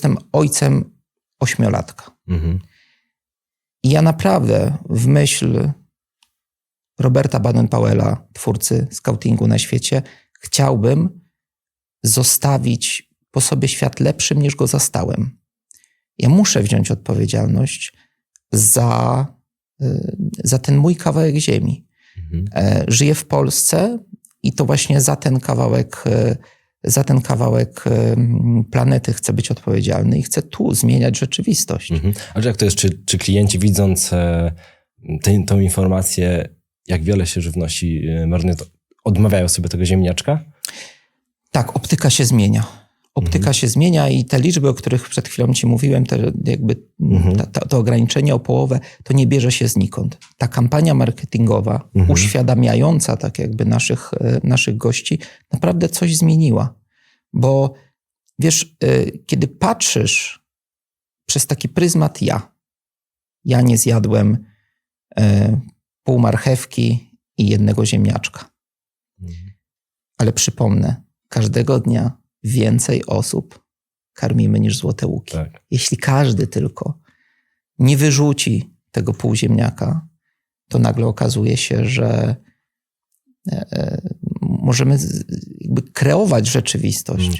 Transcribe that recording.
jestem ojcem ośmiolatka. Mhm. I ja naprawdę w myśl Roberta Baden-Powella, twórcy scoutingu na świecie, chciałbym zostawić po sobie świat lepszym niż go zastałem. Ja muszę wziąć odpowiedzialność za, y, za ten mój kawałek ziemi. Mhm. E, Żyję w Polsce i to właśnie za ten kawałek, e, za ten kawałek planety chcę być odpowiedzialny i chcę tu zmieniać rzeczywistość. Mhm. A jak to jest, czy, czy klienci widząc e, tę tą informację, jak wiele się żywności e, marnuje, odmawiają sobie tego ziemniaczka? Tak, optyka się zmienia. Optyka Mhm. się zmienia i te liczby, o których przed chwilą ci mówiłem, te, jakby Mhm. ta, ta, to ograniczenie o połowę, to nie bierze się znikąd. Ta kampania marketingowa, Mhm. uświadamiająca tak jakby naszych, e, naszych gości, naprawdę coś zmieniła. Bo wiesz, e, kiedy patrzysz przez taki pryzmat ja, ja nie zjadłem e, pół marchewki i jednego ziemniaczka. Mhm. Ale przypomnę, każdego dnia więcej osób karmimy niż złote łuki. Tak. Jeśli każdy tylko nie wyrzuci tego półziemniaka, to nagle okazuje się, że e, e, możemy kreować rzeczywistość.